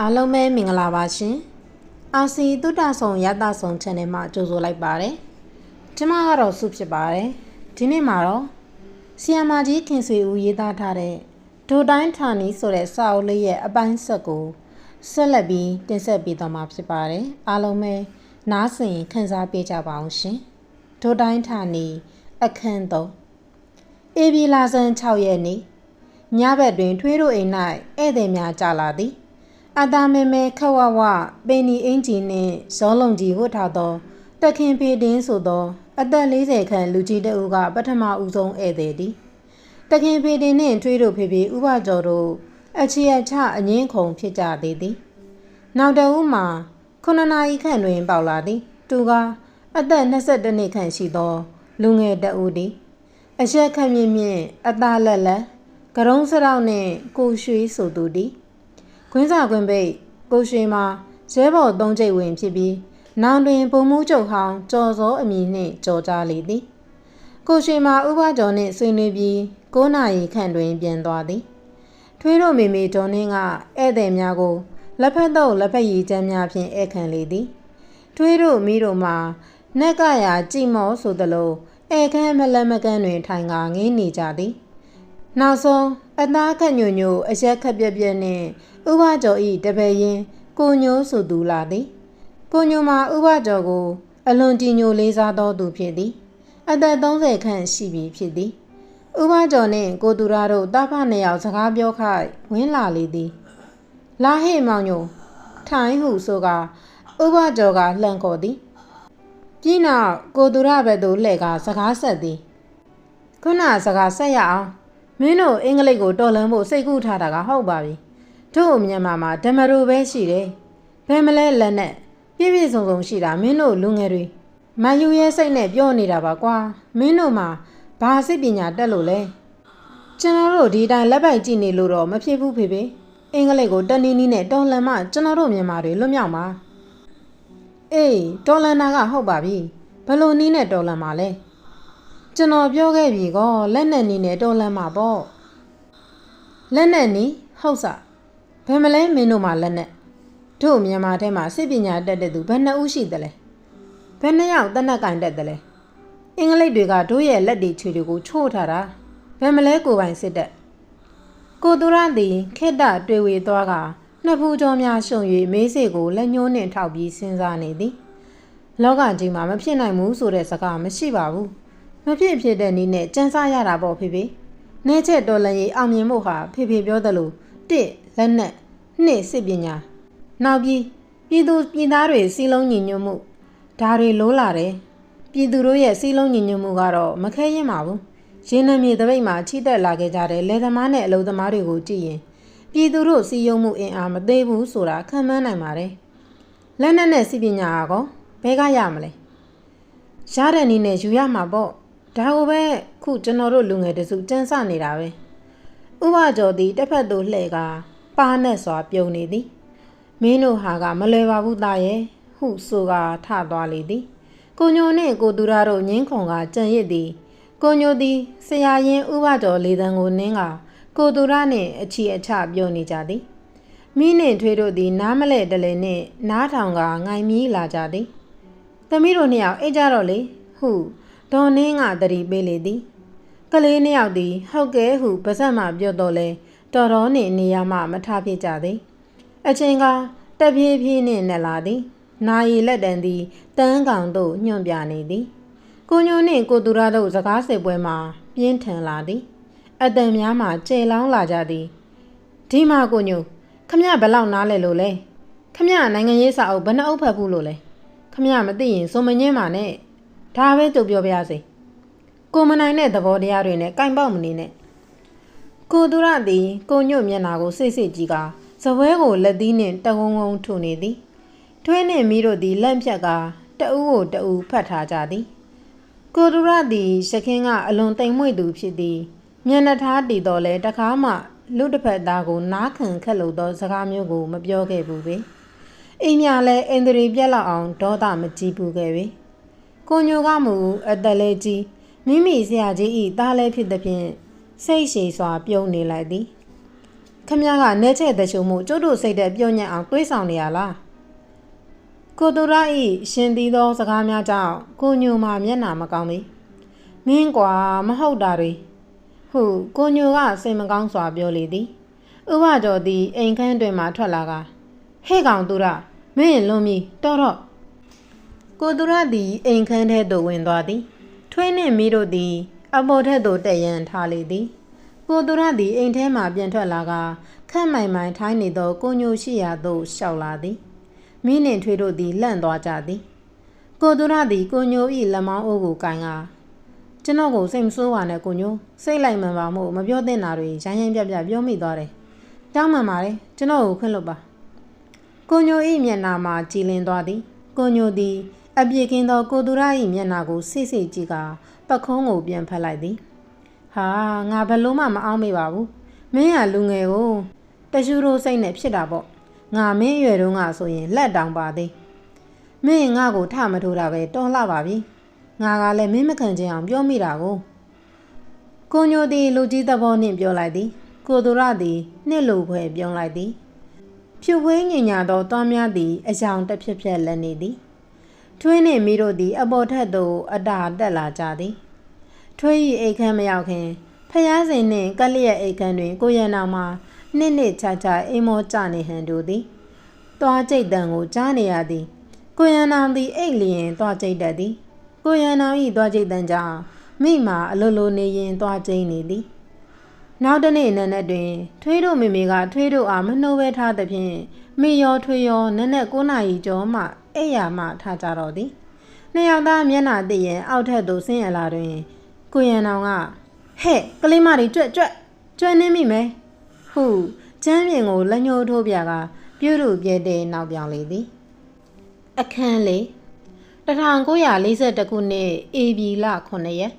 အားလုံးပဲမင်္ဂလာပါရှင်။အာစီတုဒ္ဒဆောင်ရတဆောင် channel မှာကြိုဆိုလိုက်ပါတယ်။ကျွန်မကတော့စုဖြစ်ပါတယ်။ဒီနေ့မှာတော့ဆီယမ်မာကြီးခင်ဆွေဦးရေးသားထားတဲ့ဒိုတိုင်းဌာနီဆိုတဲ့စာအုပ်လေးရဲ့အပိုင်းဆက်ကိုဆက်လက်ပြီးတင်ဆက်ပေးသွားမှာဖြစ်ပါတယ်။အားလုံးပဲနားဆင်ခန်းစားပေးကြပါအောင်ရှင်။ဒိုတိုင်းဌာနီအခန်း3အေဗီလာဆန်6ရက်နေ့ညဘက်တွင်ထွေးတို့အိမ်၌ဧည့်သည်များကြာလာသည် အတာမဲမဲခဝဝပင်နီအင်ဂျီနှင့်ဇောလုံးကြီးဝတ်ထားသောတခင်ဖေတင်းဆိုသော အသက်40ခန့်လူကြီးတအုပ်ကပထမဦးဆုံးဧည့်သည်သည်တခင်ဖေတင်းနှင့်ထွေးတို့ဖေဖေဥပကျော်တို့အချီအချအငင်းခုံဖြစ်ကြသေးသည်နောက်တဦးမှာခုနှစ်နာရီခန့်တွင်ပေါလာသည် သူကအသက်22နှစ်ခန့်ရှိသော လူငယ်တအုပ်သည်အရက်ခန့်မြင့်မြင့်အသားလက်လက်ကရုံးစရောက်နှင့်ကိုရွှေဆိုသူသည် ခွင်းစာခွင်းပိတ်ကိုရွှေမှာရဲဘော်သုံးကျိတ်ဝင်ဖြစ်ပြီးနောင်တွင်ပုံမှုကျုပ်ဟောင်းကြော်စောအမည်နှင့်ကြော်ကြားလေသည်ကိုရွှေမှာဥပကျော်နှင့်ဆွေးနွေးပြီး9နာရီခန့်တွင်ပြန်သွားသည်ထွေးတို့မေမေဒေါ်နှင်းကဧည့်သည်များကိုလက်ဖက်တော့လက်ဖက်ရည်ကျမ်းများဖြင့်ဧည့်ခံလေသည်ထွေးတို့မိတို့မှာနက်ကရာကြည်မောဆိုသလိုဧခန်းမလတ်မကန်းတွင်ထိုင်ကာငင်းနေကြသည် နောက်ဆုံးအသားခက်ညိုညိုအရက်ခက်ပြက်ပြက်နှင့်ဥပကျော်ဤတပည့်ရင်ကိုညိုးဆိုသူလာသည်ကိုညိုမှာဥပကျော်ကို အလွန်ကြည်ညိုလေးစားသောသူဖြစ်သည် အသက်30ခန့်ရှိပြီဖြစ်သည်ဥပကျော်နှင့်ကိုသူရတို့တာဖနှစ်ယောက်စကားပြောခိုက်ဝင်လာလေသည်လာဟေ့မောင်ညိုထိုင်ဟုဆိုကဥပကျော်ကလှန်ခေါ်သည်ပြီးနောက်ကိုသူရဘက်သို့လှည့်ကစကားဆက်သည်ခုနစကားဆက်ရအောင် မင်းတို့အင်္ဂလိပ်ကိုတော်လန်ဖို့စိတ်ကူးထားတာကဟုတ်ပါပြီတို့မြန်မာမှာဓမ္မရိုပဲရှိတယ်ဘယ်မလဲလက်နဲ့ပြည့်ပြည့်စုံစုံရှိတာမင်းတို့လူငယ်တွေမယူရဲစိတ်နဲ့ပြောနေတာပါကွာမင်းတို့မှာဘာစိတ်ပညာတက်လို့လဲကျွန်တော်တို့ဒီတိုင်းလက်ပိုက်ကြည့်နေလို့တော့မဖြစ်ဘူးဖေဖေအင်္ဂလိပ်ကိုတနည်းနည်းနဲ့တော်လန်မှကျွန်တော်တို့မြန်မာတွေလွတ်မြောက်မှာအေးတော်လန်တာကဟုတ်ပါပြီဘယ်လိုနည်းနဲ့တော်လန်မှာလဲ ကျွန်တော်ပြောခဲ့ပြီကောလက်နဲ့နည်းနဲ့တော်လန်မှာပေါ့လက်နဲ့နည်းဟုတ်စားဘယ်မလဲမင်းတို့မှာလက်နဲ့တို့မြန်မာထဲမှာစစ်ပညာတက်တဲ့သူဘယ်နှဦးရှိသလဲဘယ်နှယောက်တနက်ကင်တက်တယ်လဲအင်္ဂလိပ်တွေကတို့ရဲ့လက်တွေခြေတွေကိုချိုးထားတာဘယ်မလဲကိုပိုင်စစ်တက်ကိုသူရသည်ခေတ္တတွေ့ဝေသွားကနှစ်ဖူးကြောများရှုံ၍မေးစေကိုလက်ညှိုးနှင့်ထောက်ပြီးစဉ်းစားနေသည်လောကကြီးမှာမဖြစ်နိုင်ဘူးဆိုတဲ့စကားမရှိပါဘူး မဖြစ်ဖြစ်တဲ့နည်းနဲ့စံစားရတာပေါ့ဖေဖေနေချက်တော်လန်ရေးအောင်မြင်ဖို့ဟာဖေဖေပြောသလိုတစ်လက်နက်နှစ်စစ်ပညာနောက်ပြီးပြည်သူပြည်သားတွေစီလုံးညီညွတ်မှုဒါတွေလိုးလာတယ်ပြည်သူတို့ရဲ့စီလုံးညီညွတ်မှုကတော့မခဲရင်ပါဘူးရင်းနှမြေတပိတ်မှာချိတက်လာခဲ့ကြတဲ့လယ်သမားနဲ့အလုပ်သမားတွေကိုကြည့်ရင်ပြည်သူတို့စီယုံမှုအင်အားမသေးဘူးဆိုတာခံမှန်းနိုင်ပါတယ်လက်နက်နဲ့စီပညာကောဘဲကရမလဲရတဲ့နည်းနဲ့ယူရမှာပေါ့ ဒါကိုပဲခုကျွန်တော်တို့လူငယ်တစုစမ်းစနေတာပဲဥပကျော်သည်တစ်ဖက်သို့လှည့်ကာပါနဲ့စွာပြုံနေသည်မင်းတို့ဟာကမလွယ်ပါဘူးသားရဲ့ဟုဆိုကာထသွားလေသည်ကိုညိုနှင့်ကိုသူရတို့ငင်းခုံကကြံရစ်သည်ကိုညိုသည်ဆရာရင်ဥပကျော်လေတံကိုနင်းကကိုသူရနှင့်အချီအချပြုံနေကြသည်မိနှင့်ထွေးတို့သည် နားမလဲတလဲနှင့်နားထောင်ကငိုင်မီးလာကြသည်သမီးတို့နှစ်ယောက်အိတ်ကြတော့လေဟု ဒေါ်နင်းကတရီပေးလေသည်ကလေးနှစ်ယောက်သည်ဟုတ်ကဲဟုပါဇက်မှပြောတော့လဲတော်တော်နှင့်နေရမှမထဖြစ်ကြသည်အချင်းကတပြေးပြေးနှင့်နဲ့လာသည်နာရီလက်တန်သည်တန်းကောင်သို့ညွန့်ပြနေသည်ကိုညိုနှင့်ကိုသူရတို့စကားစစ်ပွဲမှာပြင်းထန်လာသည်အတန်များမှကျေလောင်းလာကြသည်ဒီမှာကိုညိုခမရဘလောက်နားလဲလို့လဲခမရနိုင်ငံရေးစာအုပ်ဘယ်နှအုပ်ဖတ်ဘူးလို့လဲခမရမသိရင်စုံမငင်းပါနဲ့ ဒါပဲကြုတ်ပြောပြရစေကိုမနိုင်တဲ့သဘောတရားတွေနဲ့ကင်ပေါက်မနေနဲ့ကိုသူရသည်ကိုညွတ်မျက်နာကိုစိတ်စိတ်ကြည့်ကဇပွဲကိုလက်သီးနှင့်တဝုံဝုံထုနေသည်ထွေးနှင့်မိတို့သည်လန့်ဖြတ်ကတအူးကိုတအူးဖတ်ထားကြသည်ကိုသူရသည်ရှခင်းကအလွန်တိမ်မွေ့သူဖြစ်သည်မျက်နှာထားတည်တော်လဲတကားမှလူတစ်ဖက်သားကိုနားခံခက်လို့သောစကားမျိုးကို မပြောခဲ့ဘူးပဲအိမ်မြလည်းအိန္ဒြေပြက်လောက်အောင်ဒေါသမကြည့်ဘူးခဲ့ပြီ ကိုညိုကမူအသက်လေးကြီးမိမိဆရာကြီးဤသားလည်းဖြစ်သည်ဖြင့်စိတ်ရှည်စွာပြုံးနေလိုက်သည်ခမည်းကနေချက်တချို့မှုကျုပ်တို့စိတ်တဲ့ပြောညံ့အောင်တွေးဆောင်နေရလားကိုတူရဤရှင်သီသောစကားများကြောင့်ကိုညိုမှာမျက်နာမကောင်းပေမင်းကွာမဟုတ်တာတွေဟုကိုညိုကစိတ်မကောင်းစွာပြောလေသည်ဥပကျော်သည်အိမ်ခန်းတွင်မှထွက်လာကဟဲ့ကောင်သူရမင်းလွန်ပြီတော်တော့ ကိုသူရသည်အိမ်ခန်းထဲသို့ဝင်သွားသည် ထွေးနှင့်မိတို့သည် အပေါ်ထက်သို့တက်ရန်ထားလေသည် ကိုသူရသည်အိမ်ထဲမှပြန်ထွက်လာကခန့်မိုင်မိုင်ထိုင်းနေသောကိုညိုရှိရာသို့ရှောက်လာသည်မိနှင့်ထွေးတို့သည်လန့်သွားကြသည် ကိုသူရသည်ကိုညို၏လက်မောင်းအိုးကိုကန်ကကျွန်တော်ကိုစိတ်မဆိုးပါနဲ့ကိုညိုစိတ်လိုက်မှန်ပါမို့မပြောသင့်တာတွေရိုင်းရိုင်းပြပြပြောမိသွားတယ်တောင်းမှန်ပါတယ်ကျွန်တော်ကိုခွင့်လွတ်ပါကိုညို၏မျက်နာမှာကြည်လင်သွားသည်ကိုညိုသည် အပြစ်ကင်းသောကိုသူရ၏မျက်နာကိုစိတ်စိတ်ကြည့်ကပခုံးကိုပြန်ဖက်လိုက်သည်ဟာငါဘယ်လို့မှမအောင်မေ့ပါဘူးမင်းကလူငယ်ကိုတရှူရိုးစိတ်နဲ့ဖြစ်တာပေါ့ငါမင်းအရွယ်တုန်းကဆိုရင်လက်တောင်ပါသေးမင်းငါ့ကိုထမထိုးတာပဲတော်လှပါပြီငါကလည်းမင်းမခံချင်အောင်ပြောမိတာကိုကိုညိုသည်လူကြီးသဘောနှင့်ပြောလိုက်သည် ကိုသူရသည်နှစ်လူဖွဲပြောလိုက်သည်ဖြူဝင်းညင်ညာသောတွားများသည်အယောင်တစ်ဖြက်ဖြက်လက်နေသည် ထွေးနှင့်မိတို့သည် အပေါ်ထက်သို့အတာတက်လာကြသည် ထွေး၏အိတ်ခမ်းမရောက်ခင်ဖျားစင်နှင့်ကလျက်အိတ်ခမ်းတွင် ကိုရန်နာမှာနှစ်နှစ်ချာချာအိမ်မောကြနေဟန်တို့သည်သွားကြိတ်တံကိုကြားနေရသည် ကိုရန်နာသည်အိတ်လျင်သွားကြိတ်တတ်သည် ကိုရန်နာ၏သွားကြိတ်တံကြောင့်မိမာအလိုလိုနေရင်သွားကြိတ်နေသည်နောက်တနေ့နံနက်တွင် ထွေးတို့မိမိကထွေးတို့အားမနှိုးပဲထားသဖြင့်မိရောထွေးရောနက်နက်9နာရီကျော်မှ အိယာမှထားကြတော့သည်နှစ်ယောက်သားမျက်နှာသိရင်အောက်ထက်သို့ဆင်းရလာတွင်ကိုရန်နောင်ကဟဲ့ကလေးမတွေကြွက်ကြွက်ကြွက်နေမိမယ်ဟုချမ်းပြင်ကိုလက်ညှိုးထိုးပြကပြုတ်လို့ပြဲတဲ့နောက်ပြောင်လေသည်အခန်းလေး1942ခုနှစ်ဧပြီလ9ရက်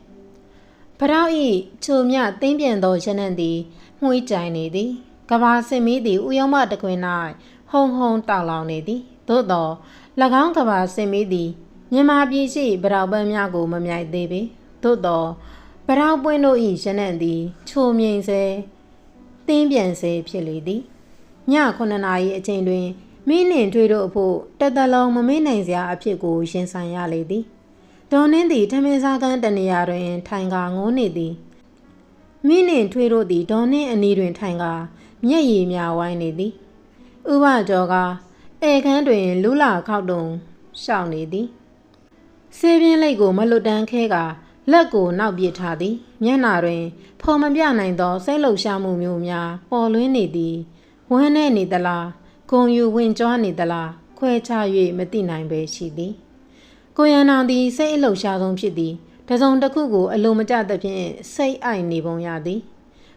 ဗရောက်ဤချုံမြတင်းပြန်သောရနံ့သည်မှွေးကြိုင်နေသည်ကဘာစင်မီသည်ဥယုံမတကွင်၌ဟုံဟုံတောက်လောင်နေသည်သို့သော၎ င်းကဘာစင်မီသည်မြန်မာပြည်ရှိဗရောက်ပန်းများကိုမမြိုက်သေးပေသို့သောဗရောက်ပွင့်တို့၏ရနံ့သည် ချုံမြိန်စေတင်းပြန်စေဖြစ်လေသည်ည9နာရီအချိန်တွင်မင်းနှင့်တွေ့တို့အဖို့တသက်လုံးမမေ့နိုင်စရာအဖြစ်ကိုရင်ဆိုင်ရလေသည်ဒေါ်နှင်းသည်ထမင်းစားကန်းတနေရာတွင် ထိုင်ကာငိုးနေသည်မိနှင့်ထွေးတို့သည်ဒေါ်နှင်းအနီးတွင်ထိုင်ကာမျက်ရည်များဝိုင်းနေသည်ဥပကျော်က ဧခန်းတွင်လူလာခောက်တုံရှောက်နေသည်ဆေးပြင်းလိတ်ကိုမလွတ်တန်းခဲကလက်ကိုနောက်ပစ်ထားသည်မျက်နာတွင်ဖော်မပြနိုင်သောစိတ်လှုပ်ရှားမှုမျိုးများပေါ်လွင်နေသည်ဝမ်းနေနေသလားဂုံယူဝင်ကြွားနေသလားခွဲခြား၍မသိနိုင်ပဲရှိသည်ကိုရန်နောင်သည်စိတ်အလှုပ်ရှားဆုံးဖြစ်သည်တစုံတစ်ခုကိုအလိုမကျသဖြင့်စိတ်အိုက်နေပုံရသည်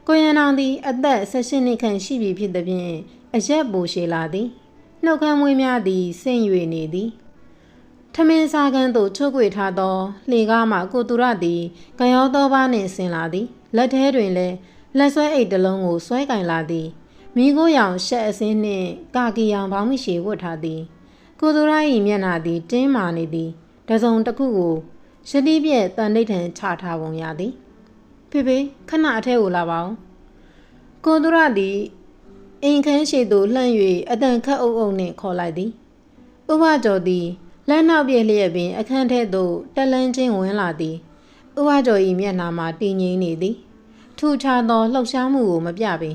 ကိုရန်နောင်သည်အသက်16နှစ်ခန့်ရှိပြီဖြစ်သဖြင့်အရက်ပူရှည်လာသည် နှုတ်ခမ်းမွေးများသည်ဆင့်၍နေသည်ထမင်းစားကန်းသို့ချုပ်ွေထားသောလှေကားမှကိုသူရသည်ကရောသောပါနှင့်ဆင်လာသည်လက်ထဲတွင်လည်းလက်ဆွဲအိတ်တစ်လုံးကိုဆွဲကင်လာသည်မိခိုးရောင်ရှက်အစင်းနှင့်ကာကီရောင်ဘောင်းမရှိဝတ်ထားသည် ကိုသူရ၏မျက်နှာသည်တင်းမာနေသည်တစုံတစ်ခုကိုရှတိပြက်တန်ဋိဌံချထားပုံရသည်ဖေဖေခဏအထဲကိုလာပါဦးကိုသူရသည် အိမ်ခန်းရှိသို့လှမ်း၍အတန်ခတ်အုပ်အုပ်နှင့်ခေါ်လိုက်သည်ဥပကျော်သည်လက်နောက်ပြည့်လျက်ပင် အခန်းထဲသို့တက်လန်းချင်းဝင်လာသည်ဥပကျော်၏မျက်နှာမှာတည်ငြိမ်နေသည်ထူခြားသောလှုပ်ရှားမှုကိုမပြပေ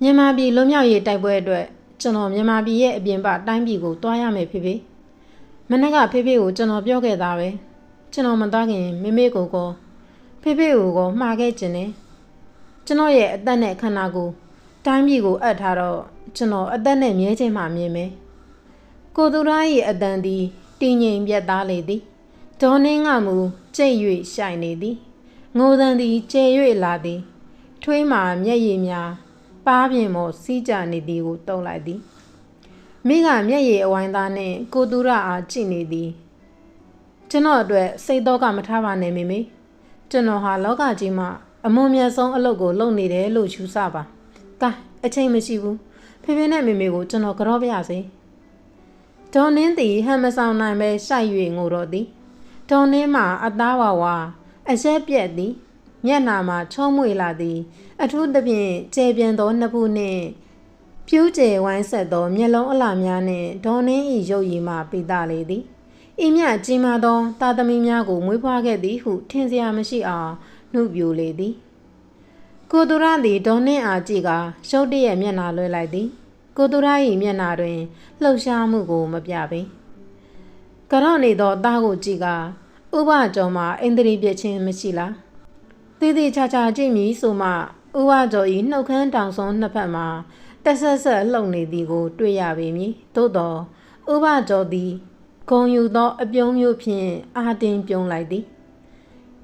မြန်မာပြည်လွတ်မြောက်ရေးတိုက်ပွဲအတွက်ကျွန်တော်မြန်မာပြည်ရဲ့အပြင်ပတိုင်းပြည်ကိုတွားရမယ်ဖေဖေမနေ့ကဖေဖေကိုကျွန်တော်ပြောခဲ့တာပဲကျွန်တော်မသွားခင်မေမေကိုကောဖေဖေကိုကောမှားခဲ့ခြင်းနဲ့ကျွန်တော်ရဲ့အသက်နဲ့ခန္ဓာကိုယ် တိုင်းပြည်ကိုအပ်ထားတော့ကျွန်တော်အသက်နဲ့မြဲခြင်းမှမြင်မယ်ကိုသူရ၏အတန်သည်တည်ငြိမ်ပြတ်သားလေသည်ဒေါ်နှင်းကမူကြိတ်၍ရှိုင်နေသည်ငိုသံသည်ကျေ၍လာသည်ထွေးမှမျက်ရည်များပါးပြင်မော်စီးကြနေသည်ကိုတုံးလိုက်သည်မိကမျက်ရည်အဝိုင်းသားနှင့်ကိုသူရအားကြည့်နေသည်ကျွန်တော်အတွက်စိတ်တော့ကမထားပါနဲ့မေမေကျွန်တော်ဟာလောကကြီးမှာအမွန်မြတ်ဆုံးအလုပ်ကိုလုပ်နေတယ်လို့ယူဆပါ ကဲအချိန်မရှိဘူးဖေဖေနဲ့မေမေကိုကျွန်တော်ကြောပြစေဒေါ်နင်းသည်ဟန်မဆောင်နိုင်ပဲရှိုက်၍ငိုတော့သည်ဒေါ်နင်းမှာအသားဝါဝါအရက်ပြက်သည်မျက်နာမှာချောမွေလာသည် အထူးသဖြင့်ကျေပြန်သောနှစ်ဖူးနှင့်ပြူးကျယ်ဝိုင်းဆက်သောမျက်လုံးအလှများနှင့်ဒေါ်နှင်း၏ရုပ်ရည်မှပိတာလေသည်ဤမြကြီးမားသောတာသမီများကိုမွေးဖွားခဲ့သည်ဟုထင်စရာမရှိအောင်နှုတ်ပြိုလေသည် ကိုသူရသည်ဒေါ်နှင်းအားကြည့်ကရှုပ်တည့်ရဲ့မျက်နာလွှဲလိုက်သည် ကိုသူရ၏မျက်နာတွင်လှုပ်ရှားမှုကိုမပြပေကြော့နေသောသားကိုကြည့်ကဥပကျော်မှအိန္ဒြေပြည့်ချင်းမရှိလားတည်တည်ချာချာကြည့်မည်ဆိုမှဥပကျော်၏နှုတ်ခမ်းတောင်ဆုံးနှစ်ဖက်မှာတက်ဆက်ဆက်လှုပ်နေသည်ကို တွေ့ရပေမည်သို့သောဥပကျော်သည်ဂုံယူသော အပြုံးမျိုးဖြင့်အာတင်ပြုံးလိုက်သည်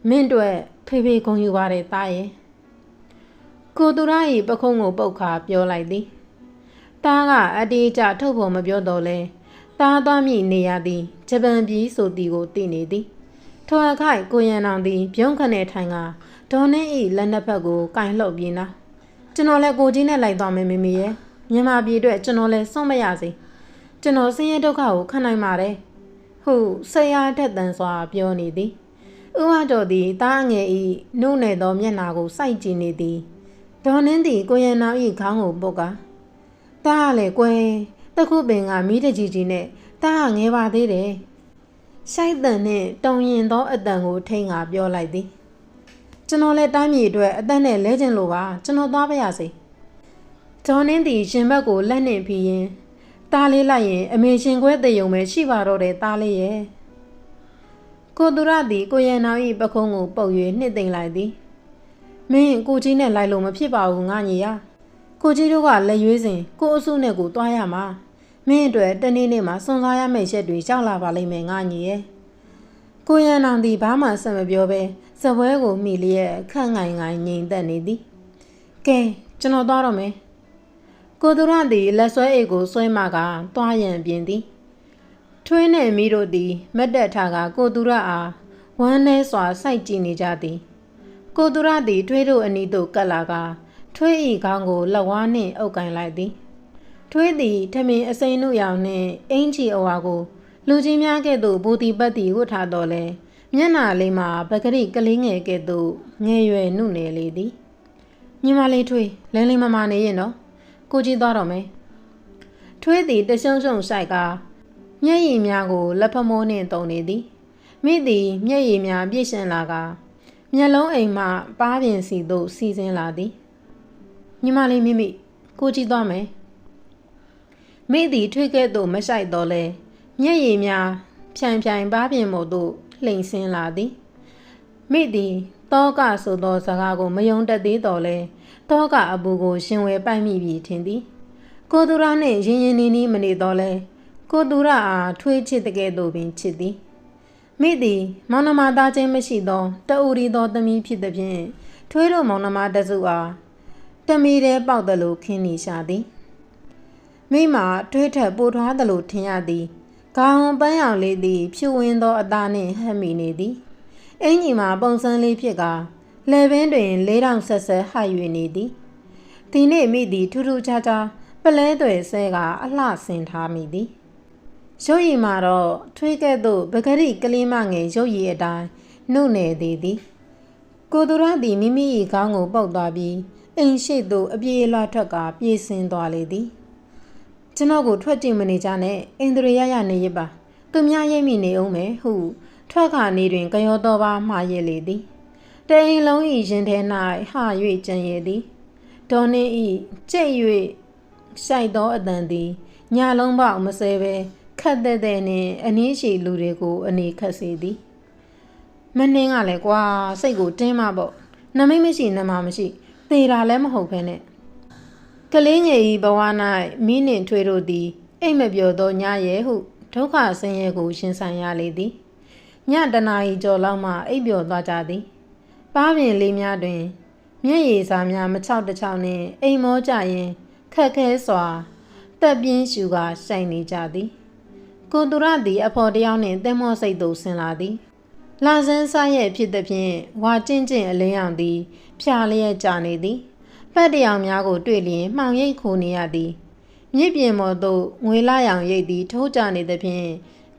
မင်းတို့ဖေဖေဂုံယူပါတဲ့သားရဲ့ ကိုသူရ၏ပခုံးကိုပုတ်ခါပြောလိုက်သည်သားကအတေးကြထုတ်ဖို့မပြောတော့လဲသားသွားမိနေရသည်ဂျပန်ပြည်ဆိုသည်ကိုသိနေသည်ထိုအခိုက်ကိုရန်အောင်သည်ပြုံးခနဲ့ထိုင်ကဒေါ်နှင်းဤလက်နှစ်ဖက်ကိုကင်လှုပ်ပြင်းနာကျွန်တော်လည်းကိုကြီးနဲ့လိုက်သွားမယ်မေမေရဲ့မြန်မာပြည်အတွက်ကျွန်တော်လည်းစွန့်မရစေကျွန်တော်ဆင်းရဲဒုက္ခကိုခံနိုင်ပါတယ်ဟုဆရာထက်တန်စွာပြောနေသည်ဥဝတော်သည်တားငယ်ဤနှုတ်နယ်သောမျက်နာကိုစိုက်ကြည့်နေသည် ဒေါ်နှင်းသည်ကိုရန်အောင်ဤခေါင်းကိုပုတ်ကတားလည်းကွယ်တခုပင်ကမိတကြီးကြီးနဲ့တားငယ်ပါသေးတယ်ရှိုက်တန်နှင့်တုံရင်သောအတန်ကိုထိန်ကပြောလိုက်သည်ကျွန်တော်လည်းတိုင်းပြည်အတွက်အသက်နဲ့လဲကျင်လို့ပါကျွန်တော်သွားပါရစေဂျွန်နင်းသည်ရှင်ဘက်ကိုလက်နှင့်ဖီးရင်တားလေးလိုက်ရင် အမေရှင်ခွဲတယုံပဲရှိပါတော့တယ်တားလေးရဲ့ကိုသူရသည်ကိုရန်နောင်၏ပခုံးကိုပုတ်၍နှစ်သိမ့်လိုက်သည် မင်းကိုကြီးနဲ့လိုက်လို့မဖြစ်ပါဘူးငါညီရကိုကြီးတို့ကလက်ရွေးစဉ်ကိုအစုနဲ့ကိုတွားရမှာမင်းအတွက်တနေ့နေ့မှာစွန်စားရမယ့်ရက်တွေကြောက်လာပါလိမ့်မယ်ငါညီရဲ့ကိုရန်နောင်သည်ဘာမှဆက်မပြောဘဲစပွဲကိုမိလျက်ခန့်ငိုင်ငိုင်ငြိမ်သက်နေသည်ကဲကျွန်တော်သွားတော့မယ်ကိုသူရသည်လက်ဆွဲအိတ်ကိုဆွဲမှကတွားရန်ပြင်သည်ထွေးနှင့်မိတို့သည်မက်တက်ထားကကိုသူရအားဝမ်းနည်းစွာစိုက်ကြည့်နေကြသည် ကိုသူရသည်ထွေးတို့အနီးသို့ကပ်လာကထွေးဤခေါင်းကိုလက်ဝါးနှင့်အုပ်ကင်လိုက်သည်ထွေးသည်ထမင်အစိမ်းနုရောင်နှင့်အင်ချီအဝါကို လူကြီးများကဲ့သို့ဘူတီပတ်တီဝတ်ထားတော်လဲမျက်နာလေးမှာပကတိကလေးငယ်ကဲ့သို့ငယ်ရွယ်နုနယ်လေသည်ညီမလေးထွေးလင်းလေးမမနေရင်တော့ကိုကြီးသွားတော့မယ်ထွေးသည်တရှုံရှုံဆိုင်ကမျက်ရည်များကိုလက်ဖမိုးနှင့်တုံနေသည်မိသည်မျက်ရည်များပြည့်ရှင်လာက မျက်လုံးအိမ်မှပါးပြင်စီသို့စီစဉ်လာသည်ညီမလေးမိမိကိုကြီးသွားမယ်မိသည်ထွေးကဲ့သို့မဆိုင်တော့လဲမျက်ရည်များဖြန်ဖြန်ပါးပြင်မို့သို့လှိမ်ဆင်းလာသည်မိသည်တောကဆိုသောစကားကိုမယုံတတ်သေးတော်လဲတောကအပူကိုရှင်ဝဲပိုက်မိပြီထင်သည် ကိုသူရနှင့်ရင်ရင်နီနီမနေတော့လဲကိုသူရအားထွေးချစ်တကဲ့သို့ပင်ချစ်သည် မိသည်မောင်နှမသားချင်းမရှိသောတအူရီသောသမီးဖြစ်သည်ဖြင့်ထွေးတို့မောင်နှမတစုအားတမီတဲ့ပေါက်သလိုခင်းနေရှာသည်မိမထွေးထက်ပိုထွားသလိုထင်ရသည်ခေါင်းပန်းရောင်လေးသည် ဖြူဝင်းသောအသားနှင့်ဟပ်မိနေသည်အင်ကြီးမှာပုံစံလေးဖြစ်ကာလေပင်တွင်လေးတောင်ဆက်ဆက်ဟ၍နေသည်ဒီနေ့မိသည်ထူးထူးခြားခြားပလဲသွယ်ဆဲကအလှဆင်ထားမိသည် ရုပ်ရည်မှာတော့ထွေးကဲ့သို့ပဂရိကလေးမငယ်ရုပ်ရည်အတိုင်းနှုတ်နေသေးသည်ကိုသူရသည်မိမိ၏ခေါင်းကိုပုတ်သွားပြီးအိမ်ရှိသို့အပြေးလွှတ်ထွက်ကပြေးဆင်းသွားလေသည်ကျွန်တော်ကိုထွက်ကြည့်မနေကြနဲ့အိန္ဒြေရရနေရပါသူများရိပ်မိနေအောင်မယ်ဟု ထွက်ခါနေတွင်ကရောတော်ပါမှားရလေသည်တိန်လုံးဤရင်ထဲ၌ဟာ၍ကြံရည်သည်ဒေါ်နှင်းဤကြိတ်၍ရှိုက်သောအတန်သည်ညလုံးပေါက်မစဲပဲခ တ်တဲ့တဲ့နှင့်အနည်းရှိလူတွေကိုအနေခတ်စေသည်မနှင်းကလည်းကွာစိတ်ကိုတင်းမပေါ့နမိတ်မရှိနမမရှိသေတာလည်းမဟုတ်ဖ ೇನೆ ကလေးငယ်ဤဘဝ၌မိနှင့်ထွေတို့သည်အိမ်မပြောသောညရဲ့ဟုဒုက္ခဆင်းရဲကိုရှင်ဆိုင်ရလေသည်ညတနာဤကြော်လောက်မှအိပ်ပျော်သွားကြသည်ပါးပင်လေးများတွင် မျက်ရည်စာများမချောက်တချောက်နှင့်အိမ်မောကြရင်ခက်ခဲစွာတက်ပြင်းရှူကရှိုင်နေကြသည် ကိုသူရသည်အဖော်တယောက်နှင့်တင်းမောစိတ်သို့ဆင်းလာသည်လာစန်းစားရဲ့ဖြစ်သည်ဖြင့်ဝါကျင့်ကျင့်အလင်းရောင်သည် ဖြာလျက်ကြာနေသည်ပတ်တယောင်များကိုတွေ့လျင်မှောင်ရိပ်ခိုနေရသည်မြစ်ပြင်ပေါ်သို့ငွေလာရောင်ရိပ်သည် ထိုးကျနေသည်ဖြင့်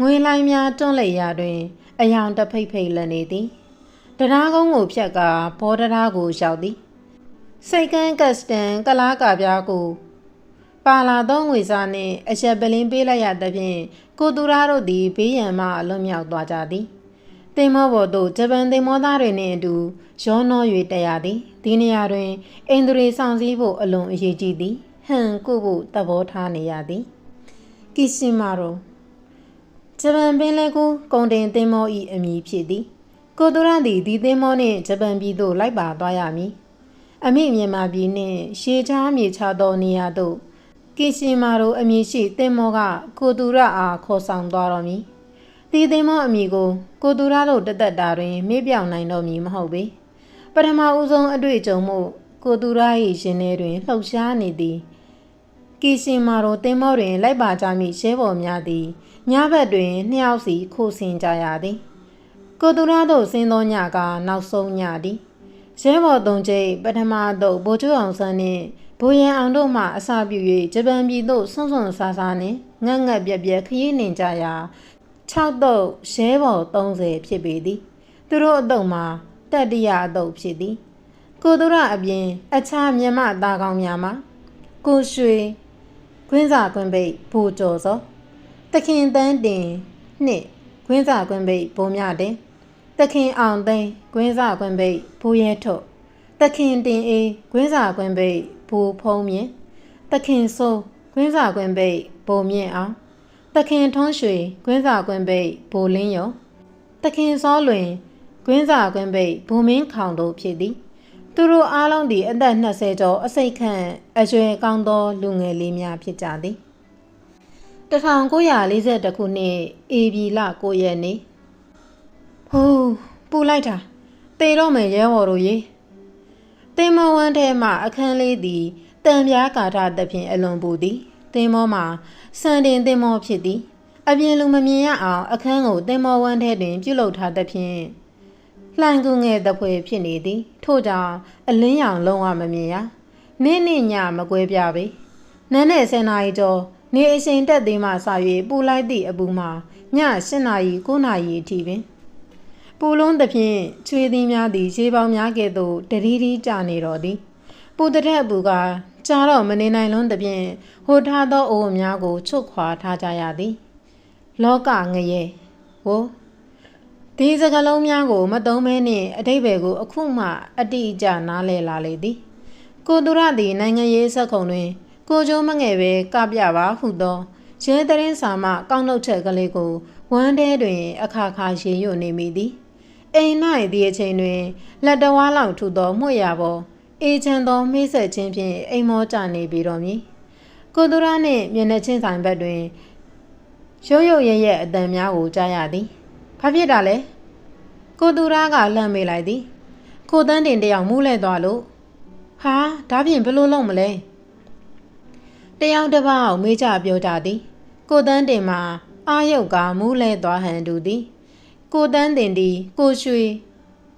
ငွေလိုင်းများတွန့်လျက်ရာတွင် အယောင်တဖိတ်ဖိတ်လက်နေသည်တရားကုန်းကိုဖြတ်ကာဘောတရားကိုရောက်သည်စိတ်ကန်းကတ်စတန်ကလားကာပြားကို ပါလာသောငွေစားနှင့်အချက်ပလင်းပေးလိုက်ရသဖြင့်ကိုသူရာတို့သည်ဘေးရန်မှလွတ်မြောက်သွားကြသည်တင်မောဘော်တို့ဂျပန်တင်မောသားတွေနှင့်အတူရောနှော၍တက်ရသည်ဒီနေရာတွင်အိန္ဒြေဆောင်စည်းဖို့အလွန်အရေးကြီးသည်ဟန်ကုဖို့သဘောထားနေရသည်ကီရှင်မာရိုဂျပန်ပင်လယ်ကူကုန်တင်တင်မော၏အမည်ဖြစ်သည်ကိုသူရသည်ဒီတင်မောနှင့်ဂျပန်ပြည်သို့လိုက်ပါသွားရမည်အမိမြန်မာပြည်နှင့်ရှေးချားမြေချသောနေရာသို့ ကီရှင်မာရိုအမည်ရှိတင်မောကကိုသူရအားခေါ်ဆောင်သွားတော်မည်ဒီသိမောအမိကိုကိုသူရတို့တသက်တာတွင်မေ့ပြောင်နိုင်တော့မည်မဟုတ်ပေပထမဦးဆုံးအတွေ့အကြုံမှုကိုသူရ၏ရှင်ထဲတွင်လှုပ်ရှားနေသည်ကီရှင်မာရိုတင်မောတွင်လိုက်ပါကြမည့်ရှဲပေါ်များသည်ညဘက်တွင်နှစ်ယောက်စီခိုဆင်ကြရသည်ကိုသူရတို့ဆင်းသောညကနောက်ဆုံးညသည်ရဲဘော်သုံးကျိတ်ပထမတော့ဗိုလ်ချုပ်အောင်ဆန်းနှင့် ဘိုးရန်အောင်တို့မှအစာပြု၍ဂျပန်ပြည်သို့ဆွန့်ဆွန့်ဆာဆာနှင့်ငတ်ငတ်ပြက်ပြက်ခရီးနှင်ကြရာ6တုပ်ရဲဘော်30ဖြစ်ပေသည် သူတို့အတုပ်မှာတတ္တိယအတုပ်ဖြစ်သည် ကိုသူရအပြင် အခြားမြမသားကောင်းများမှာကိုရွှေခွင်းစာကွင်းပိတ်ဘူကျော်စောတခင်တန်းတင်နှစ်ခွင်းစာကွင်းပိတ်ဘုံမြတင်တခင်အောင်သိန်းခွင်းစာကွင်းပိတ်ဘူရဲထုတ်တခင်တင်အေးခွင်းစာကွင်းပိတ် ဘူဖုံးမြင့်တခင်စိုးခွင်းစာကွင်းပိတ်ဘုံမြင့်အောင်တခင်ထွန်းရွှေကွင်းစာကွင်းပိတ်ဘိုလင်းယုံတခင်စောလွင်ကွင်းစာကွင်းပိတ်ဘုံမင်းခေါင်တို့ဖြစ်သည် သူတို့အားလုံးသည်အသက်20ကျော်အစိတ်ခန့်အရွယ်ကောင်းသော လူငယ်လေးများဖြစ်ကြသည်1942ခုနှစ်ဧပြီလ9ရက်နေ့ဟိုးပူလိုက်တာတေတော့မယ်ရဲဘော်တို့ရေ တင်မဝန်းထဲမှအခန်းလေးသည်တံပြားကာထသဖြင့်အလွန်ပူသည်တင်မောမှာစံတင်တင်မောဖြစ်သည်အပြင်လူမမြင်ရအောင်အခန်းကိုတင်မောဝန်းထဲတွင် ပြုလုပ်ထားသဖြင့်လှန်ကူငယ်တပွဲဖြစ်နေသည်ထို့ကြောင့်အလင်းရောင်လုံးဝမမြင်ရနေ့နေ့ညမကွဲပြပေနန်းနဲ့ဆယ်နာရီကျော်နေအချိန်တက်သေးမှစ၍ပူလိုက်သည့်အပူမှာည၈နာရီ9နာရီအထိပင် ပူလုံးသဖြင့်ချွေသည်များသည်ရေပေါင်းများကဲ့သို့တရီရီကြနေတော်သည်ပူတဲ့ပူကကြာတော့မနေနိုင်လုံးသဖြင့်ဟိုထားသောအိုးများကိုချုပ်ခွာထားကြရသည် လောကငရဲဟိုဒီစကလုံးများကို မသုံးမဲနှင့်အတိတ်ဘယ်ကို အခုမှအတိအကျနားလည်လာလေသည် ကိုသူရသည်နိုင်ငံရေးဆက်ခုံတွင် ကိုကျိုးမငယ်ပဲကပြပါဟုသောရဲတရင်စာမှကောက်နှုတ်ချက်ကလေးကိုဝမ်းထဲတွင် အခါခါရေရွနေမိသည် အိမ်၌ဒီအချိန်တွင်လက်တော်ဝါလောက်ထူသောမှုရပေါ်အေချန်သောမိဆက်ချင်းဖြင့်အိမ်မောကြနေပြီတော်မူကိုသူရနှင့်မျက်နှာချင်းဆိုင်ဘက်တွင်ရုပ်ရုပ်ရရဲ့အတန်များကိုကြားရသည်ဘာဖြစ်တာလဲကိုသူရကလှမ်းမေးလိုက်သည်ကိုတန်းတင်တယောက်မူးလဲသွားလို့ဟာဒါဖြင့်ဘယ်လိုလုပ်မလဲတယောက်တစ်ပေါက်မေးကြပြောကြသည်ကိုတန်းတင်မှာအာယုတ်ကမူးလဲသွားဟန်တူသည် ကိုတန်းတင်သည်ကိုရွှေ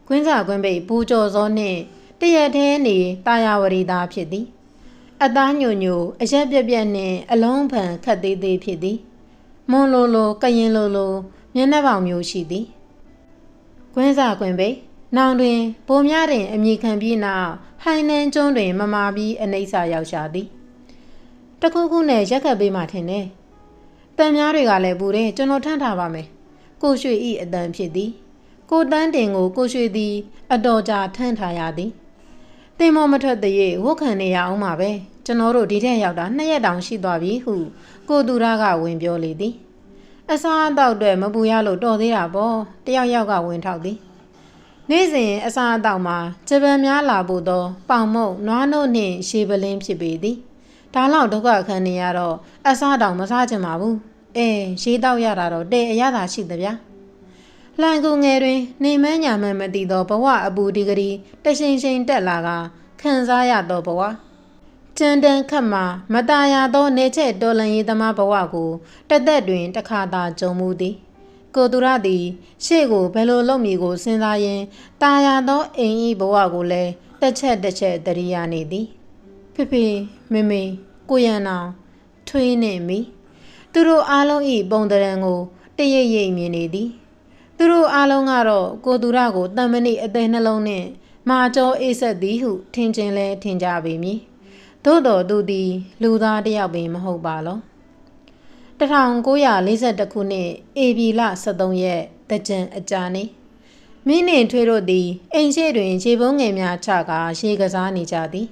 ခွင်းစာခွင်းပိတ်ဘူကျော်စောနှင့်တရက်သေးနေတာယာဝရီသားဖြစ်သည် အသားညိုညိုအရက်ပြက်ပြက်နှင့်အလုံးဖန်ခတ်သေးသေးဖြစ်သည်မွန်လိုလိုကရင်လိုလိုမျက်နှာပေါင်မျိုးရှိသည်ကွင်းစာကွင်းပိနောင်တွင်ဘိုးများတွင်အမိခံပြီးနောက်ဟိုင်းနန်းကျွန်းတွင်မမာပြီးအနိစ္စရောက်ရှာသည်တခုခုနဲ့ရက်ခတ်ပေးမှထင်တယ်တန်များတွေကလည်းပူတယ်ကျွန်တော်ထမ်းထားပါမယ် ကိုရွှေဤအတန်ဖြစ်သည် ကိုတန်းတင်ကိုကိုရွှေသည် အတော်ကြာထမ်းထားရသည်တင်မောမထွက်တရေဝုတ်ခံနေရအောင်ပါပဲကျွန်တော်တို့ဒီထက်ရောက်တာနှစ်ရက်တောင်ရှိသွားပြီဟုကိုသူရကဝင်ပြောလေသည်အစားအသောက်တွေမပူရလို့တော်သေးတာပေါ့တယောက်ယောက်ကဝင်ထောက်သည်နေ့စဉ်အစားအသောက်မှာဂျပန်များလာဖို့သောပေါင်မုတ်နွားနို့နှင့်ရှေပလင်းဖြစ်ပေသည်ဒါလောက်ဒုက္ခခံနေရတော့အစားတောင်မစားချင်ပါဘူး အဲရှေးတောက်ရတာတော့တဲအရသာရှိသဗျာလှန်ကူငယ်တွင် နေမညာမှမသိသောဘဝအပူဒီဂရီတရှိန်ရှိန်တက်လာကခံစားရသောဘဝတန်တန်ခတ်မှာမตาရသောနေချက်တော်လန်ရေးသမားဘဝကိုတသက်တွင်တစ်ခါသာကြုံမှုသည် ကိုသူရသည် ရှေ့ကိုဘယ်လိုလုပ်မည်ကိုစဉ်းစားရင်းตาရသောအိမ်ဤဘဝကိုလည်းတစ်ချက်တစ်ချက်တရိယာနေသည်ဖေဖေမေမေကိုရန်အောင်ထွေးနှင့်မိ သူတို့အားလုံးဤပုံတရံကိုတရိပ်ရိပ်မြင်နေသည်သူတို့အားလုံးကတော့ကိုသူရကိုတန်မဏိအသေးနှလုံးနဲ့မာကျောအေးဆက်သည်ဟုထင်ချင်းလဲထင်ကြပေမည်သို့တော်သူသည် လူသားတစ်ယောက်ပင်မဟုတ်ပါလော1942ခုနှစ်ဧပြီလ23ရက်တကြံအကြာနေ့မင်းနှင့်ထွေးတို့သည်အိမ်ရှိတွင်ရေပုံးငယ်များချကာရေကစားနေကြသည်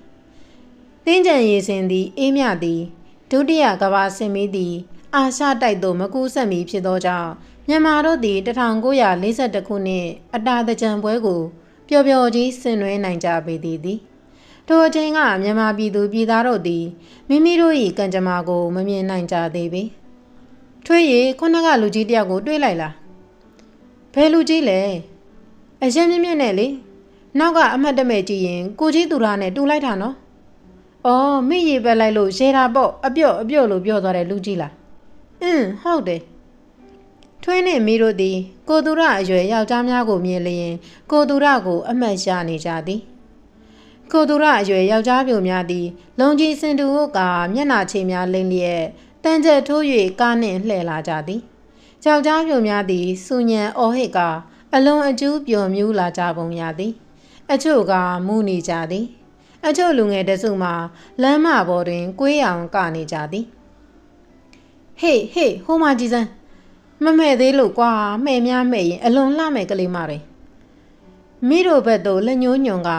တင်းကြံရေစင်သည်အေးမြသည်ဒုတိယကမ္ဘာစစ်မီးသည် အာရှတိုက်သို့မကူးဆက်မီဖြစ်သောကြောင့်မြန်မာတို့သည်1942ခုနှစ်အတာတကြံပွဲကိုပျော်ပျော်ကြီးဆင်နွှဲနိုင်ကြပေသည်သည်ထိုအချိန်ကမြန်မာပြည်သူပြည်သားတို့သည်မိမိတို့၏ကံကြမ္မာကိုမမြင်နိုင်ကြသေးပေထွေးရီခုနကလူကြီးတယောက်ကိုတွေ့လိုက်လားဘယ်လူကြီးလဲအရင်မြင့်မြင့်နဲ့လေနောက်ကအမှတ်တမဲ့ကြည့်ရင်ကိုကြီးသူရနဲ့တူလိုက်တာနော်အော်မိရီပဲလိုက်လို့ရေတာပေါ့အပြော့အပြော့လို့ပြောသွားတဲ့လူကြီးလား အင်းဟုတ်တယ်ထွေးနှင့်မိတို့သည် ကိုသူရအရွယ်ယောက်ျားများကိုမြင်လျင် ကိုသူရကိုအမှတ်ရနေကြသည်ကိုသူရအရွယ်ယောက်ျားပြိုများသည် လုံကြီးစင်တူဟုတ်ကမျက်နာချေများလိမ့်လျက်တန်ကျက်ထိုး၍ကားနှင့်လှည့်လာကြသည်ယောက်ျားပြိုများသည်စူညံအော်ဟစ်ကအလွန်အကျူးပျော်မြူးလာကြပုံရသည် အချို့ကမူနေကြသည် အချို့လူငယ်တစုမှလမ်းမပေါ်တွင် ကွေးအောင်ကနေကြသည် ဟေးဟေးဟိုမကြီးစမ်းမမဲ့သေးလို့ကွာမှဲ့များမှဲ့ရင်အလွန်လှမဲ့ကလေးမတွေမိတို့ဘက်သို့လက်ညှိုးညွန်က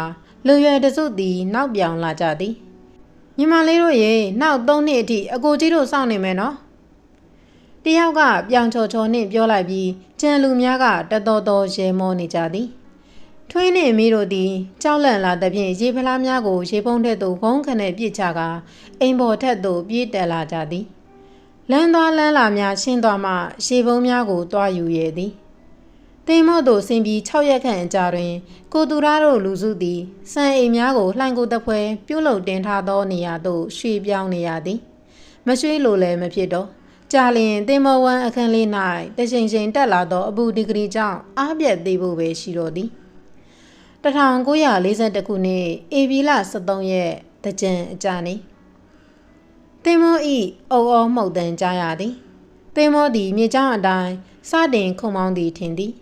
လူရွယ်တစုသည်နောက်ပြောင်လာကြသည်ညီမလေးတို့ရေနောက်၃နှစ်အထိအကိုကြီးတို့စောင့်နေမယ်နော်တယောက်ကပြောင်ချော်ချော်နှင့်ပြောလိုက်ပြီးကျန်လူများကတတော်တော်ရဲမောနေကြသည်ထွေးနှင့်မိတို့သည်ကြောက်လန့်လာသဖြင့်ရေဖလားများကိုရေပုံးထက်သို့ဂုံးခနဲ့ပြစ်ချကာအိမ်ပေါ်ထက်သို့ပြေးတက်လာကြသည် လမ်းသွားလမ်းလာများရှင်းသွားမှရှေပုံးများကိုတွားယူရသည်တင်မော့သို့ဆင်ပြီး6ရက်ခန့်အကြာတွင် ကိုသူရတို့လူစုသည်စံအိမ်များကိုလှိုင်ကိုတပွဲပြုတ်လုတင်ထားသောနေရာသို့ရွှေ့ပြောင်းနေရသည်မရွှေ့လို့လည်းမဖြစ်တော့ကြာလျင်တင်မော်ဝမ်အခန်းလေး၌တချိန်ချိန်တက်လာသောအပူဒီဂရီကြောင့်အားပြက်သေးဖို့ပဲရှိတော်သည်1942ခုနှစ်ဧပြီလ23ရက်တကြံအကြာနေ့ တင်မောဤအုံအောမှုတ်တန်ကြားရသည်တင်မောသည်မြေကြောင်းအတိုင်းစတင်ခုံမောင်းသည်ထင်သည်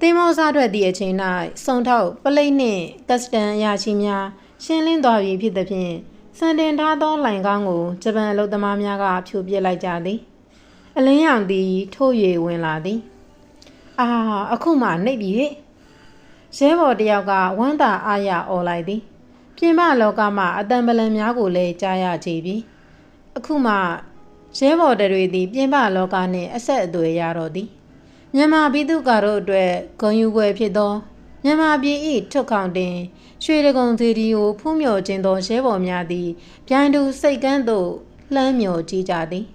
တင်မောစားထွက်သည့်အချိန်၌စုံထောက်ပလိတ်နှင့်ကစတန်အရာရှိများရှင်းလင်းသွားပြီဖြစ်သဖြင့်စံတင်ထားသောလိုင်ကောင်းကိုဂျပန်အလုပ်သမားများကဖြိုပစ်လိုက်ကြသည်အလင်းရောင်သည်ထို့၍ဝင်လာသည်အာအခုမှနှိပ်ပြီဟဲ့ရဲဘော်တယောက်ကဝမ်းသာအားရអော်လိုက်သည် ပြင်ပလောကမှအတန်ပလန်များကိုလည်းကြားရကြပြီ အခုမှရဲဘော်တွေသည်ပြင်ပလောကနှင့်အဆက်အသွယ်ရတော့သည်မြန်မာပြည်သူကတို့အတွက်ဂုံယူွယ်ဖြစ်သောမြန်မာပြည်၏ထုတ်ခေါင်တင်ရွှေတကုံစီဒီကိုဖူးမြော်ခြင်းသောရဲဘော်များသည်ပြိုင်တူစိတ်ကန်းသို့လှမ်းမြော်ကြည့်ကြသည်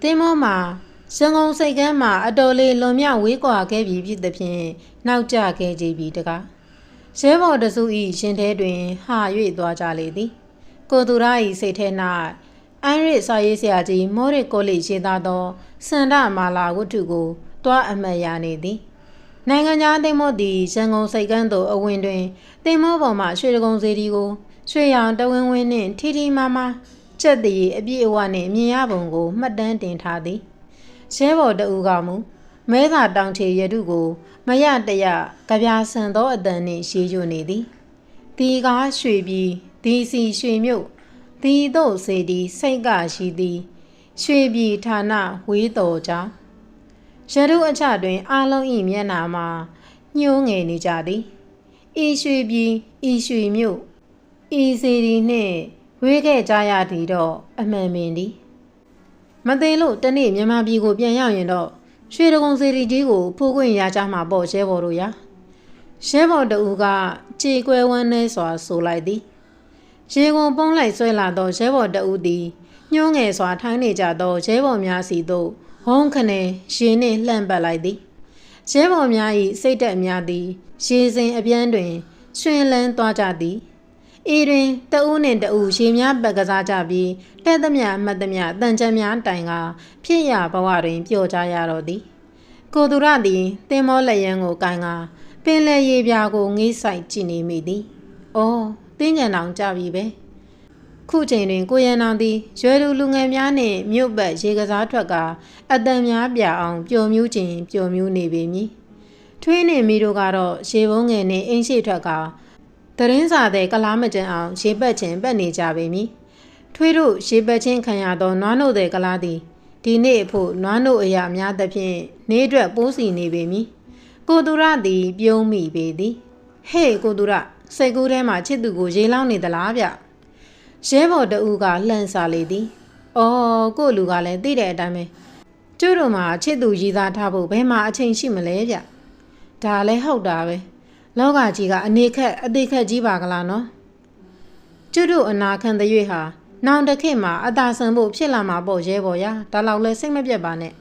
တင်းမောမှာရန်ကုန်စိတ်ကမ်းမှာအတော်လေးလွန်မြောက်ဝေးကွာခဲ့ပြီဖြစ်သဖြင့်နောက်ကျခဲ့ကြပြီတကားရဲဘော်တစု၏ရှင်ထဲတွင်ဟာ၍သွားကြလေသည် ကိုသူရ၏စိတ်ထဲ၌ အန်ရစ်စာရေးဆရာကြီးမော်ရစ်ကိုလိရေးသားသောစန္ဒမာလာဝတ္ထုကိုတွားအမတ်ရနေသည်နိုင်ငံသားသိမ်းမောသည်ရန်ကုန်စိတ်ကမ်းသို့အဝင်တွင်သိမ်းမောပေါ်မှရွှေတကုံစီဒီကိုရွှေရောင်တဝင်းဝင်းနှင့်ထီထီမာမာကြက်တည်အပြည့်အဝနှင့်မြင်ရပုံကိုမှတ်တမ်းတင်ထားသည်ရဲဘော်တအူကမူမဲသာတောင်ချေရတုကို မရတရကြပြဆန်သောအတန်နှင့်ရှိရွနေသည်ဒီကားရွှေပြီးဒီစီရွှေမြု ပ်ဒီတို့စေဒီစိတ်ကရှိသည်ရွှေပြည်ဌာနဝေးတော်ကြောင့်ရတုအချတွင်အာလုံးဤမျက်နာမှာညှိုးငယ်နေကြသည်ဤရွှေပြည်ဤရွှေမြုပ်ဤစေဒီနှင့်ဝေးခဲ့ကြရသည်တော့အမှန်ပင်သည်မသိလို့တနေ့မြန်မာပြည်ကိုပြန်ရောက်ရင်တော့ရွှေတကုံစေတီကြီးကိုဖိုးခွင့်ရကြမှာပေါ့ရဲဘော်တို့ရာရဲဘော်တူကကြေကွဲဝမ်းနေစွာဆိုလိုက်သည် ရေကုန်ပုံးလိုက်ဆွဲလာသောရဲဘော်တအူသည်ညှိုးငယ်စွာထိုင်းနေကြသောရဲဘော်များစီသို့ဟုံးခနဲရှင်နှင့်လှန့်ပတ်လိုက်သည်ရဲဘော်များ၏စိတ်တက်များသည်ရေစဉ်အပြန်းတွင်ရွှင်လန်းသွားကြသည်ဤတွင်တဦးနှင့်တဦးရေများပတ်ကစားကြပြီးတဲ့သမျှမှတ်သမျှတန်ချမ်းများတိုင်ကဖြစ်ရဘဝတွင်ပျော်ကြရတော့သည်ကိုသူရသည်တင်မောလက်ရန်ကိုကိုင်ကပင်လယ်ရေပြာကိုငေးဆိုင်ကြည့်နေမိသည်။အော် တင်းကြံတောင်ကြပြီပဲ။ခခုချိန်တွင်ကိုရန်အောင်သည်ရွယ်လူလူငယ်များနှင့်မြို့ပတ်ရေကစားထွက်ကအတန်များပြအောင်ပျော်မြူးခြင်းပျော်မြူးနေပေမည်ထွေးနှင့်မိတို့ကတော့ရေဘုံငယ်နှင့်အင်းရှိထွက်ကတရင်စာတဲ့ကလားမကျန်အောင်ရေပတ်ခြင်းပတ်နေကြပေမည်ထွေးတို့ရေပတ်ခြင်းခံရသောနွားနို့တဲ့ကလားသည်ဒီနေ့အဖို့နွားနို့အရာများသဖြင့်နေအတွက်ပိုးစီနေပေမည်ကိုသူရသည်ပြုံးမိပေသည်ဟေးကိုသူရ စိတ်ကူးထဲမှာချစ်သူကိုရေလောင်းနေသလားဗျရဲဘော်တဦးကလှန်စာလေသည်အော်ကို့လူကလည်းသိတဲ့အတိုင်းပဲကျုပ်တို့မှာချစ်သူရည်သားထားဖို့ဘယ်မှာအချိန်ရှိမလဲဗျဒါလည်းဟုတ်တာပဲလောကကြီးကအနေခက်အသေးခက်ကြီးပါကလားနော်ကျုပ်တို့အနာခံတဲ့၍ဟာနောင်တစ်ခေတ်မှာအသာဆန်ဖို့ဖြစ်လာမှာပေါ့ရဲဘော်ရဒါလောက်လဲစိတ်မပြတ်ပါနဲ့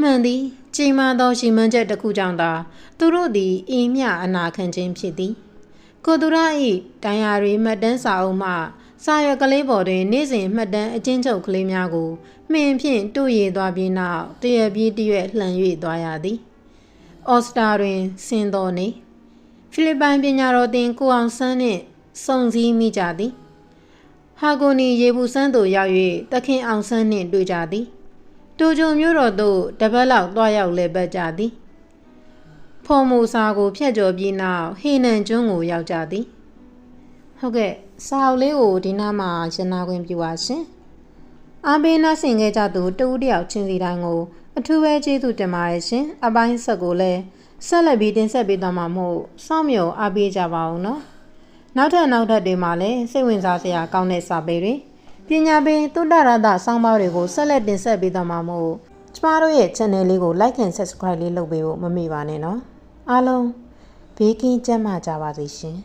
မှန်သည်ချိန်မှသောရှိမှန်းချက်တစ်ခုကြောင့်သာသူတို့သည်အင်းမြအနာခံခြင်းဖြစ်သည် ကိုသူရ၏တန်ရာရီမှတ်တမ်းစာအုပ်မှစာရွက်ကလေးပေါ်တွင်နေ့စဉ်မှတ်တမ်းအချင်းချုပ်ကလေးများကိုမှင်ဖြင့်တို့ရည်သွားပြီးနောက်တရပြေးတရွက်လှန်၍သွားရသည်။အော်စတာတွင်ဆင်းတော်နေဖိလစ်ပိုင်ပညာတော်သင်ကိုအောင်ဆန်းနှင့်စုံစည်းမိကြသည်။ဟာဂိုနီရေဘူးဆန်းသို့ရောက်၍တခင်အောင်ဆန်းနှင့်တွေ့ကြသည်။တူဂျုံမျိုးတော်သို့တပတ်လောက်တွားရောက်လဲပတ်ကြသည်။ ဖော်မူစာကိုဖျက်ကျော်ပြီးနောက်ဟေနန်ကျွန်းကိုရောက်ကြသည်ဟုတ်ကဲ့စာအုပ်လေးကိုဒီနားမှာရနာခွင့်ပြုပါရှင်အားပေးနှဆင်ခဲ့ကြသူတဦးတယောက်ချင်းစီတိုင်းကိုအထူးပဲကျေးဇူးတင်ပါတယ်ရှင်အပိုင်းဆက်ကိုလည်းဆက်လက်ပြီးတင်ဆက်ပေးသွားမှာမို့စောင့်မျှော်အားပေးကြပါအောင်နော်နောက်ထပ်နောက်ထပ်တွေမှာလည်းစိတ်ဝင်စားစရာကောင်းတဲ့စာပေတွေပညာပေးသုတ္တရတဆောင်းပါးတွေကိုဆက်လက်တင်ဆက်ပေးသွားမှာမို့ကျမတို့ရဲ့ channel လေးကို like and subscribe လေးလုပ်ပေးဖို့မမေ့ပါနဲ့နော် အားလုံးဘေးကင်းကျန်းမာကြပါစေရှင်